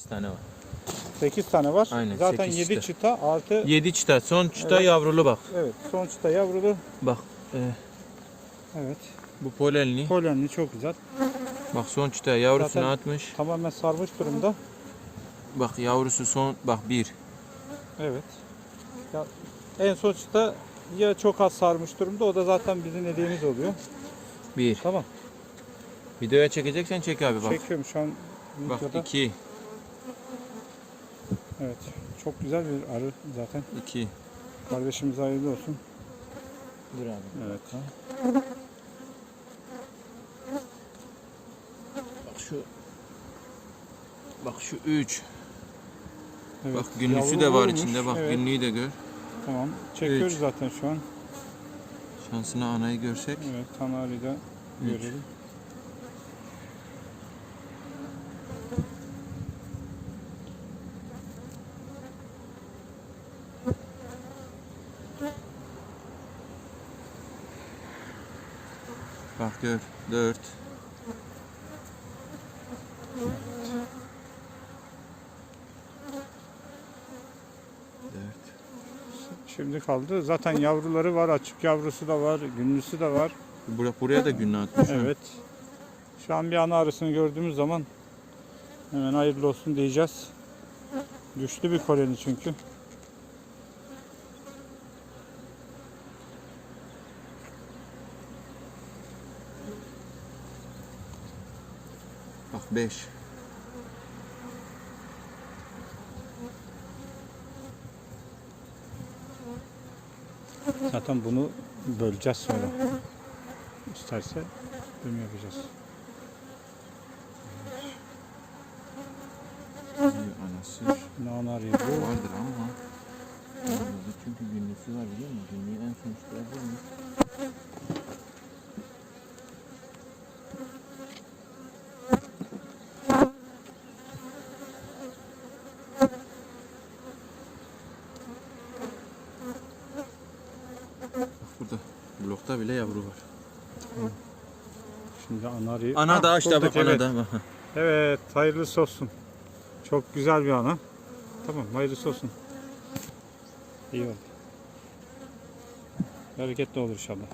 8 tane var. 8 tane var. Aynen, Zaten sekiz 7 çıta. çıta artı 7 çıta. Son çıta Evet. yavrulu bak. evet son çıta yavrulu. Bak. e, Evet. bu polenli. Polenli çok güzel. Bak son çıta yavrusunu Zaten- atmış. Tamamen sarmış durumda. Bak yavrusu son bak 1. Evet. Ya, en son çıta ya çok az sarmış durumda o da zaten bizim hediyemiz oluyor. 1. Tamam. Videoya çekeceksen çek abi bak. Çekiyorum şu an Bak videoda. 2. Evet. Çok güzel bir arı zaten. 2. Kardeşimize hayırlı olsun. Dur abi. Evet. Bak şu Bak şu 3. evet. Bak günlüsü Yavru de var olmuş. içinde. Bak Evet. günlüğü de gör. Tamam. Çekiyoruz Üç. zaten şu an. Şansına anayı görsek. Evet. De Üç. görelim. Bak gör. 4. Dört. Şimdi kaldı. Zaten yavruları var. Açık yavrusu da var. Günlüsü de var. Buraya, buraya da günlüğü atmış. Evet. Şu an bir ana arısını gördüğümüz zaman hemen hayırlı olsun diyeceğiz. Güçlü bir koloni çünkü. Bak 5. Zaten bunu böleceğiz sonra. İsterse bölüm yapacağız. Anası Ne ana arıyor bu? vardır ama. Çünkü günlüsü var biliyor musun? Günlüğü en son çıkardı mı? Blokta bile yavru var. Şimdi ana arıyor. Ana da işte bak bulduk, ana evet. da. Bak. Evet, hayırlısı olsun. Çok güzel bir ana. Tamam, hayırlısı olsun. İyi oldu. Bereketli olur inşallah.